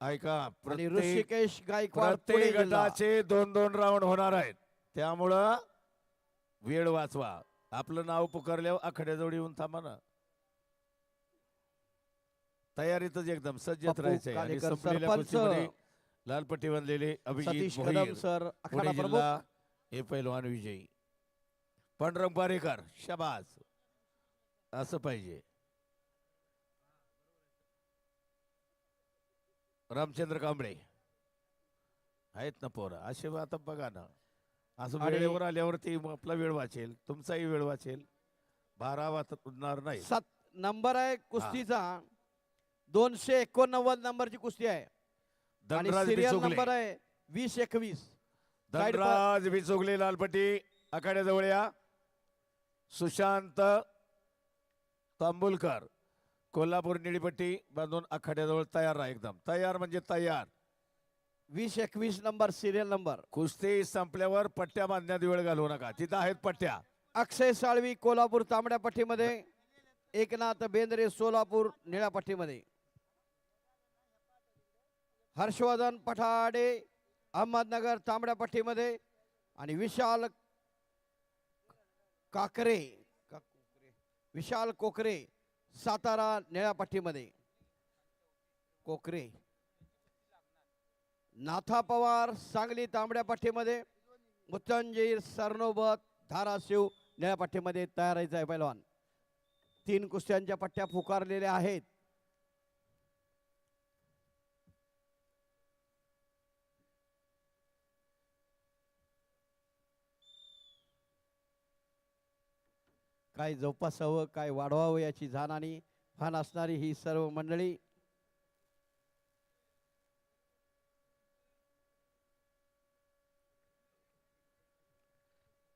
ऐका आणि प्रत्येक ऋषिकेश गायकवाड पुणे प्रत्येक जिल्हा. गटाचे दोन दोन राऊंड होणार आहेत. त्यामुळं वेळ वाचवा. आपलं नाव पुकारल्यावर आखड्याजवळ येऊन थांबा ना. तयारीतच एकदम सज्जत पप्पू राहायचंय. आणि कालेकर संपलेल्या सरपंच. कुस्तीमध्ये लाल पट्टी बांधलेले अभिजित सतीश भोईर कदम सर पुणे अखाडा प्रमुख. जिल्हा हे पैलवान विजयी. पांडुरंग पारेकर शबाज असं पाहिजे. रामचंद्र कांबळे. आहेत ना पोरं. असे आता बघा ना. असं आणि- वेळेवर आल्यावरती मग आपला वेळ वाचेल तुमचाही वेळ वाचेल. बारा वाचणार नाही. सात नंबर आहे कुस्तीचा. दोनशे एकोणनव्वद नंबरची कुस्ती आहे. आणि धनराज सिरियल नंबर आहे वीस एकवीस. साईड पर- धनराज बिचुकले लालपट्टी आखाड्याजवळ या. सुशांत तांबुलकर. कोल्हापूर निळीपट्टी बांधून आखाड्याजवळ तयार आहे एकदम. तयार म्हणजे तयार. वीस एकवीस नंबर सिरियल नंबर कुस्ती संपल्यावर पट्ट्या बांधण्यात वेळ घालवू नका. तिथं आहेत पट्ट्या. अक्षय साळवी कोल्हापूर तांबड्या पट्टीमध्ये एकनाथ बेंद्रे सोलापूर निळ्या पट्टीमध्ये. हर्षवर्धन पठाडे अहमदनगर तांबड्या पट्टीमध्ये आणि विशाल काकरे का- विशाल कोकरे. सातारा निळ्यापाठीमध्ये. कोकरे. नाथा पवार सांगली तांबड्या पाठीमध्ये मुत्तंजीर सरनोबत धाराशिव निळ्या तयार तयारायचं आहे पैलवान. तीन कुस्त्यांच्या पट्ट्या पुकारलेल्या आहेत. काय जोपासावं काय वाढवावं याची जाण आणि भान असणारी ही सर्व मंडळी.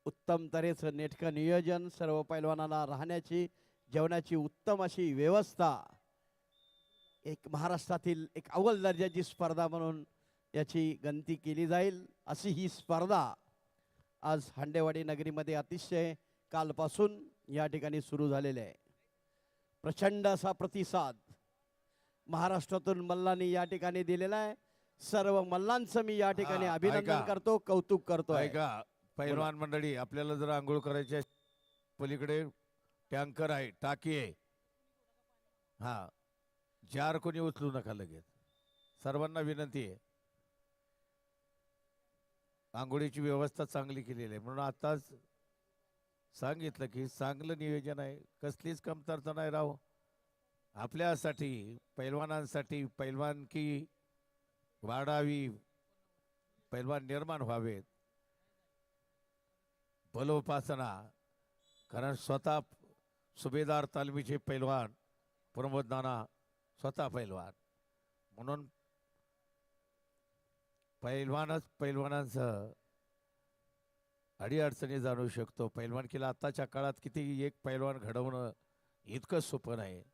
उत्तम तऱ्हेचं नेटकं नियोजन सर्व पैलवानाला राहण्याची जेवणाची उत्तम अशी व्यवस्था. एक महाराष्ट्रातील एक अव्वल दर्जाची स्पर्धा म्हणून याची गणती केली जाईल अशी ही स्पर्धा आज हांडेवाडी नगरीमध्ये अतिशय कालपासून या ठिकाणी सुरू झालेली आहे. प्रचंड असा प्रतिसाद महाराष्ट्रातून मल्लांनी या ठिकाणी दिलेला आहे. सर्व मल्लांचं मी या ठिकाणी हा, अभिनंदन ऐका. करतो कौतुक करतो ऐका पैलवान मंडळी आपल्याला जर आंघोळ करायच्या पलीकडे टँकर आहे टाकी आहे. हा. जार कोणी उचलू नका लगेच. सर्वांना विनंती आहे. आंघोळीची व्यवस्था चांगली केलेली आहे. म्हणून आताच सांगितलं की चांगलं नियोजन आहे. कसलीच कमतरता नाही राव आपल्यासाठी पैलवानांसाठी पैलवानकी वाढावी पैलवान निर्माण व्हावेत. बलोपासना कारण स्वतः सुभेदार तालमीचे पैलवान प्रमोद नाना स्वतः पैलवान. म्हणून पैलवानच पैलवानांसह अडीअडचणी जाणू शकतो. पैलवानकीला आत्ताच्या काळात किती एक पैलवान घडवणं इतकं सोपं नाही.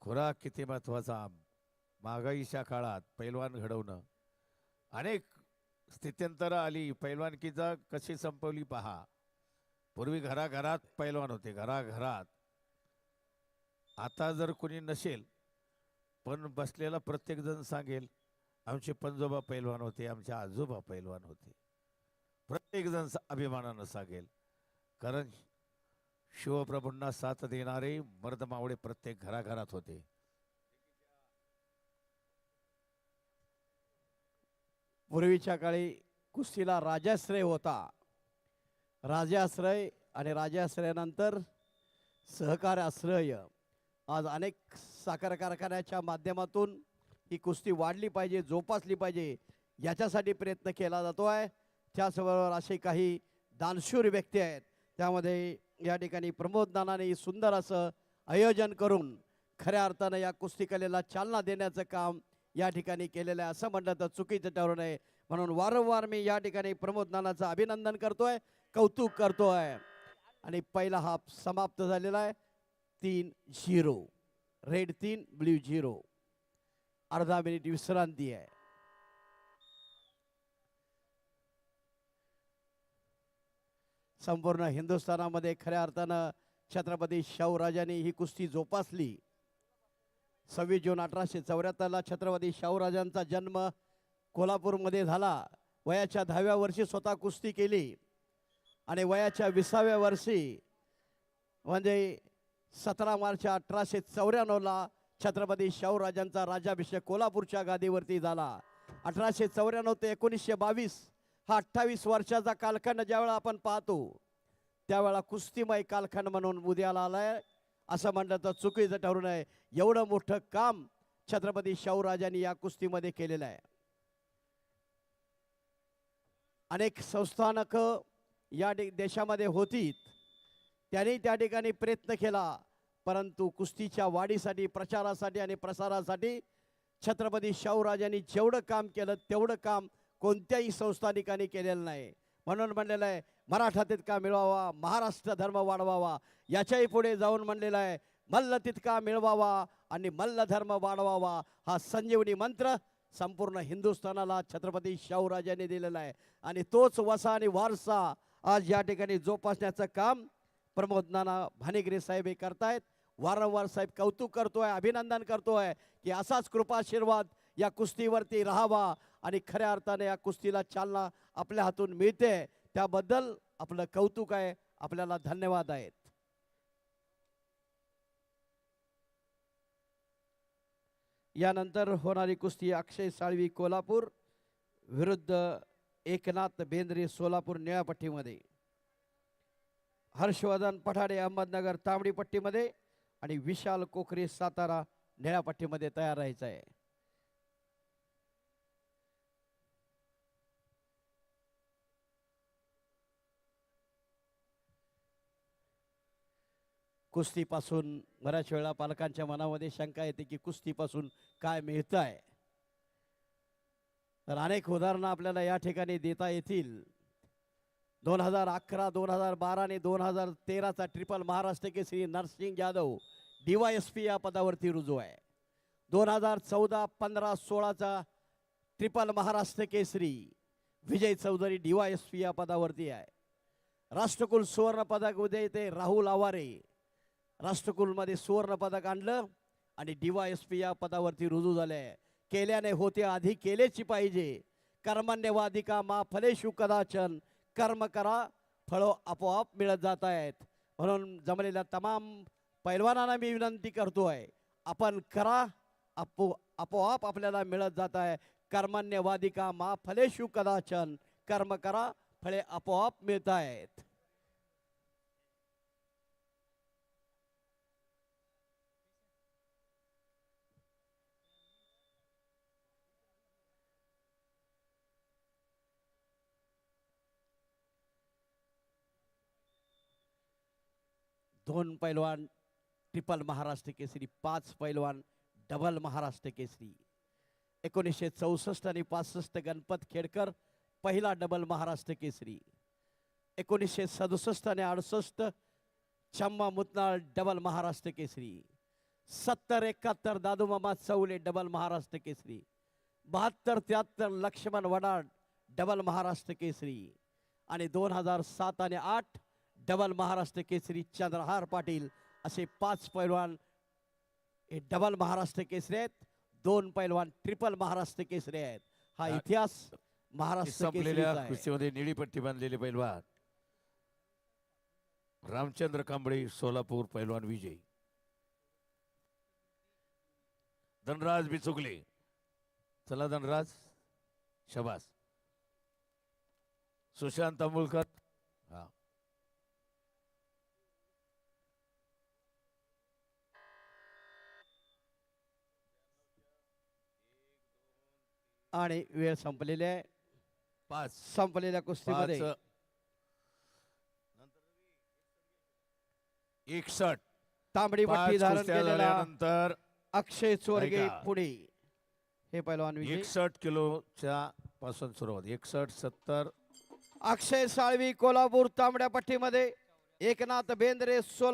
खुराक किती महत्त्वाचा? महागाईच्या काळात पैलवान घडवणं. अनेक स्थित्यंतरं आली. पैलवानकीचा कशी संपवली पहा. पूर्वी घराघरात पैलवान होते. घराघरात. आता जर कोणी नसेल पण बसलेला प्रत्येकजण सांगेल आमचे पंजोबा पैलवान होते आमचे आजोबा पैलवान होते. प्रत्येकजण अभिमानानं सांगेल. कारण शिवप्रभूंना साथ देणारे मर्दमावळे प्रत्येक घराघरात होते. पूर्वीच्या काळी कुस्तीला राजाश्रय होता. राजाश्रय आणि राजाश्रयानंतर सहकार आश्रय आज अनेक साखर कारखान्याच्या माध्यमातून ही कुस्ती वाढली पाहिजे जोपासली पाहिजे याच्यासाठी प्रयत्न केला जातो आहे त्याचबरोबर असे काही दानशूर व्यक्ती आहेत. त्यामध्ये या ठिकाणी प्रमोद नानाने सुंदर असं आयोजन करून खऱ्या अर्थानं या कुस्ती कलेला चालना देण्याचं काम या ठिकाणी केलेलं आहे. असं म्हटलं तर चुकीचं ठरू नये. म्हणून वारंवार मी या ठिकाणी प्रमोद नानाचं अभिनंदन करतोय कौतुक करतोय. आणि पहिला हाफ समाप्त झालेला आहे. तीन झिरो. रेड तीन ब्ल्यू झिरो. अर्धा मिनिट विश्रांती आहे. संपूर्ण हिंदुस्थानामध्ये खऱ्या अर्थानं छत्रपती शाहूराजांनी ही कुस्ती जोपासली. सव्वीस जून अठराशे चौऱ्याहत्तरला छत्रपती शाहूराजांचा जन्म कोल्हापूरमध्ये झाला. वयाच्या दहाव्या वर्षी स्वतः कुस्ती केली. आणि वयाच्या विसाव्या वर्षी म्हणजे सतरा मार्च अठराशे चौऱ्याण्णवला छत्रपती शाहूराजांचा राज्याभिषेक कोल्हापूरच्या गादीवरती झाला. अठराशे चौऱ्याण्णव ते एकोणीसशे बावीस हा अठ्ठावीस वर्षाचा कालखंड ज्यावेळा आपण पाहतो त्यावेळा कुस्तीमय कालखंड म्हणून उद्याला आलाय. असं म्हणलं तर चुकीचं ठरू नये. एवढं मोठं काम छत्रपती शाहूराजांनी या कुस्तीमध्ये केलेलं आहे. अनेक संस्थानक या देशामध्ये होती त्यांनी त्या ठिकाणी प्रयत्न केला परंतु कुस्तीच्या वाढीसाठी प्रचारासाठी आणि प्रसारासाठी छत्रपती शाहूराजांनी जेवढं काम केलं तेवढं काम कोणत्याही संस्थानिकांनी केलेलं नाही. म्हणून म्हणलेलं आहे मराठा तितका मिळवावा महाराष्ट्र धर्म वाढवावा याच्याही पुढे जाऊन म्हणलेलं आहे मल्ल तितका मिळवावा आणि मल्ल धर्म वाढवावा हा संजीवनी मंत्र संपूर्ण हिंदुस्थानाला छत्रपती शाहूराजांनी दिलेला आहे. आणि तोच वसा आणि वारसा आज या ठिकाणी जोपासण्याचं काम प्रमोद नाना भानेगिरे साहेब हे करतायत. वारंवार साहेब कौतुक करतोय अभिनंदन करतोय की असाच कृपाशीर्वाद या कुस्तीवरती राहावा आणि खऱ्या अर्थाने या कुस्तीला चालना आपल्या हातून मिळते. त्याबद्दल आपलं कौतुक आहे. आपल्याला धन्यवाद आहेत. यानंतर होणारी कुस्ती अक्षय साळवी कोल्हापूर विरुद्ध एकनाथ बेंद्रे सोलापूर निळ्यापट्टीमध्ये हर्षवर्धन पठाडे अहमदनगर तांबडी पट्टीमध्ये आणि विशाल कोकरे सातारा निळ्यापट्टीमध्ये तयार राहायचं आहे. कुस्तीपासून बऱ्याच वेळा पालकांच्या मनामध्ये शंका येते की कुस्तीपासून काय मिळतं आहे तर अनेक उदाहरणं आपल्याला या ठिकाणी देता येतील. दोन हजार अकरा दोन हजार बारा आणि दोन हजार तेराचा ट्रिपल महाराष्ट्र केसरी नरसिंग यादव डीवायएसपी या पदावरती रुजू आहे. दोन हजार चौदा पंधरा सोळाचा ट्रिपल महाराष्ट्र केसरी विजय चौधरी डीवायएसपी या पदावरती आहे. राष्ट्रकुल सुवर्ण पदक उद्या ते राहुल आवारे राष्ट्रकुलमध्ये सुवर्ण पदक आणलं आणि डीवायएसपी या पदावरती रुजू झाले. केल्याने होते आधी केलेची पाहिजे. कर्मण्यवादिका मा फलेशु कदाचन. कर्म करा फळं आपोआप मिळत जात आहेत म्हणून जमलेल्या तमाम पैलवानांना मी विनंती करतोय आपण करा आपो आपोआप आपल्याला मिळत जात आहे कर्मण्यवादिका मा फलेशु कदाचन. कर्म करा फळे आपोआप मिळत आहेत दोन पैलवान ट्रिपल महाराष्ट्र केसरी पाच पैलवान डबल महाराष्ट्र केसरी. एकोणीसशे चौसष्ट आणि पासष्ट गणपत खेडकर पहिला डबल महाराष्ट्र केसरी. एकोणीसशे सदुसष्ट आणि अडुसष्ट चम्मा मुतनाळ डबल महाराष्ट्र केसरी. सत्तर एकाहत्तर दादूमामा चौले डबल महाराष्ट्र केसरी. बहात्तर त्र्याहत्तर लक्ष्मण वडाड डबल महाराष्ट्र केसरी. आणि दोन हजार सात आणि आठ डबल महाराष्ट्र केसरी चंद्रहार पाटील असे पाच पैलवान हे डबल महाराष्ट्र केसरी आहेत. दोन पैलवान ट्रिपल महाराष्ट्र केसरी आहेत. हा इतिहास महाराष्ट्र संपलेल्या कुस्तीमध्ये निळी पट्टी बांधलेले पैलवान. रामचंद्र कांबळे सोलापूर पैलवान विजय. धनराज बिचुकले. चला धनराज शबास. सुशांत तांबुळकर हा. आणि वेळ संपलेली आहे. पाच. संपलेल्या कुस्तीमध्ये. पाच. एकसठ तांबडी पाच पट्टी धारण कुस्त्या केलेला झाल्यानंतर अक्षय चोरगे ऐका. पुणे हे विजय एकसठ किलोच्या पासून सुरुवात. एकसठ सत्तर. अक्षय साळवी कोल्हापूर तांबड्या पट्टीमध्ये. एकनाथ बेंद्रे सोला